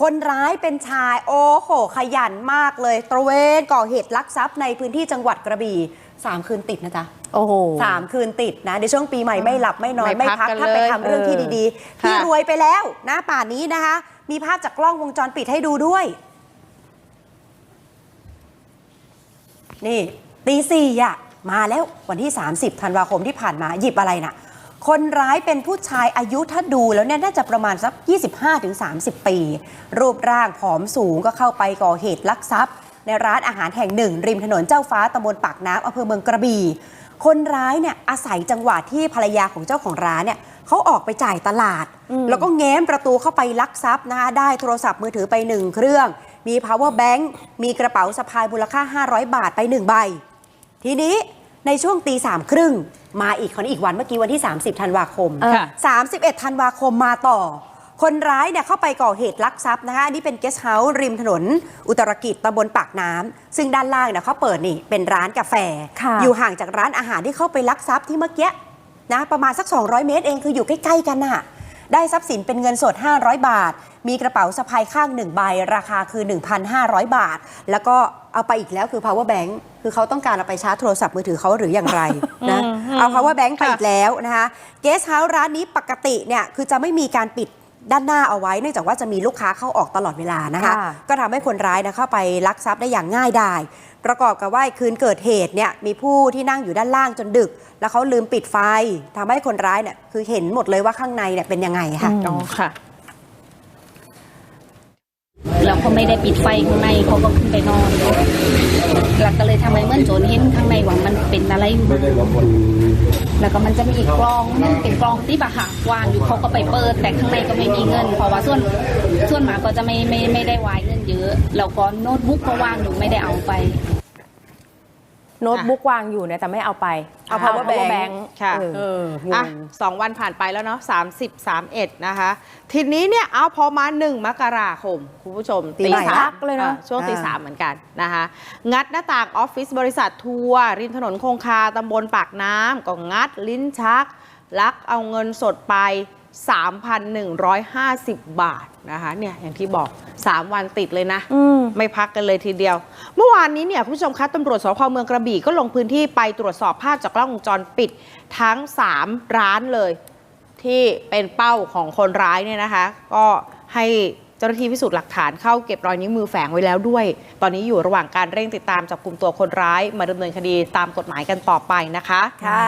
คนร้ายเป็นชาย โอ้โห ขยันมากเลย ตระเวนก่อเหตุลักทรัพย์ในพื้นที่จังหวัดกระบี่สามคืนติดนะจ๊ะโอ้โหสามคืนติดนะในช่วงปีใหม่ไม่หลับไม่นอน ไม่ไม่พัพักกกันถ้าไปเลยทำเรื่องที่เออดีๆ ที่ค่ะ รวยไปแล้วนะป่านนี้นะคะ มีภาพจากกล้องวงจรปิดให้ดูด้วย นี่ตีสี่อะมาแล้ววันที่ 30ธันวาคมที่ผ่านมาหยิบอะไรน่ะ คนร้ายเป็นผู้ชายอายุถ้าดูแล้วเนี่ยน่าจะประมาณสัก 25-30 ปี รูปร่างผอมสูงก็เข้าไปก่อเหตุลักทรัพย์ ในร้านอาหารแห่งหนึ่ง ริมถนนเจ้าฟ้าตำบลปากน้ำอำเภอเมืองกระบี่ คนร้ายเนี่ยอาศัยจังหวะที่ภรรยาของเจ้าของร้านเนี่ยเขาออกไปจ่ายตลาด แล้วก็แง้มประตูเข้าไปลักทรัพย์นะคะได้โทรศัพท์มือถือไปหนึ่งเครื่อง มี power bank มีกระเป๋าสะพายมูลค่า 500 บาทไปหนึ่งใบ ทีนี้ ในช่วงตีสามครึ่งมาอีกคนอีกวันเมื่อกี้วันที่ 30ธันวาคม ค่ะ 31ธันวาคมมาต่อ คนร้ายเนี่ยเข้าไปก่อเหตุลักทรัพย์นะคะอันนี้เป็นเกสต์เฮาส์ริมถนน อุตรกิจตำบลปากน้ำซึ่งด้านล่างเนี่ยเขาเปิดนี่เป็นร้านกาแฟ ค่ะ อยู่ห่างจากร้านอาหารที่เข้าไปลักทรัพย์ที่เมื่อกี้นะประมาณสัก 200 เมตรเองคืออยู่ใกล้ๆกันน่ะ ได้ทรัพย์สินเป็นเงินสด 500 บาท มีกระเป๋าสะพายข้างหนึ่งใบ ราคาคือ 1,500 บาท แล้วก็เอาไปอีกแล้วคือ power bank คือเขาต้องการเอาไปชาร์จโทรศัพท์มือถือเขาหรืออย่างไรนะอืมเอา power bank ไปค่ะอีกแล้วนะคะเกสเฮาส์ร้านนี้ปกติเนี่ยคือจะไม่มีการปิดด้านหน้าเอาไว้เนื่องจากว่าจะมีลูกค้าเข้าออกตลอดเวลานะคะค่ะก็ทำให้คนร้ายนะเข้าไปลักทรัพย์ได้อย่างง่ายดายประกอบกับว่าคืนเกิดเหตุเนี่ยมีผู้ที่นั่งอยู่ด้านล่างจนดึก แล้วเขาลืมปิดไฟทำให้คนร้ายเนี่ยคือเห็นหมดเลยว่าข้างในเนี่ยเป็นยังไงค่ะอ๋อค่ะ แล้วเขาไม่ได้ปิดไฟข้างในเขาก็ขึ้นไปนอนแล้วก็เลยทำให้เมื่อโจรเห็นข้างในว่ามันเป็นอะไรแล้วก็มันจะมีกล้องนึงเป็นกล้องที่บะค่ะวางอยู่เขาก็ไปเปิด แต่ข้างในก็ไม่มีเงินเพราะว่าส่วนส่วนหมากก็จะไม่ไม่ไม่ได้วายเงินเยอะแล้วก็โน้ตบุ๊กก็วางอยู่ไม่ได้เอาไป โน้ตบุ๊กวางอยู่เนี่ยแต่ไม่เอาไป เอา power bank bank ค่ะเออเอองอะงสองวันผ่านไปแล้วเนาะสามสิบสามเอ็ดนะคะ ทีนี้เนี่ยเอาพอมาหนึ่งมกราคม คุณผู้ชมปีใหม่สารัมกเลยเนอะอ่ช่วงตีอ่า สามเหมือนกันนะคะ งัดหน้าต่างออฟฟิศบริษัททัวร์ริมถนนคงคาตำบลปากน้ำก็งัดลิ้นชัก ลักเอาเงินสดไป 3,150 บาทนะคะเนี่ยอย่างที่บอก 3 วันติดเลยนะอืมไม่พักกันเลยทีเดียว เมื่อวานนี้เนี่ยคุณผู้ชมคะตำรวจสพเมืองกระบี่ก็ลงพื้นที่ไปตรวจสอบภาพจากกล้องวงจรปิดทั้ง 3 ร้านเลย ที่เป็นเป้าของคนร้ายเนี่ยนะคะ ก็ให้เจ้าหน้าที่พิสูจน์หลักฐานเข้าเก็บรอยนิ้วมือแฝงไว้แล้วด้วย ตอนนี้อยู่ระหว่างการเร่งติดตามจับกลุ่มตัวคนร้าย มาดำเนินคดีตามกฎหมายกันต่อไปนะคะ ค่ะ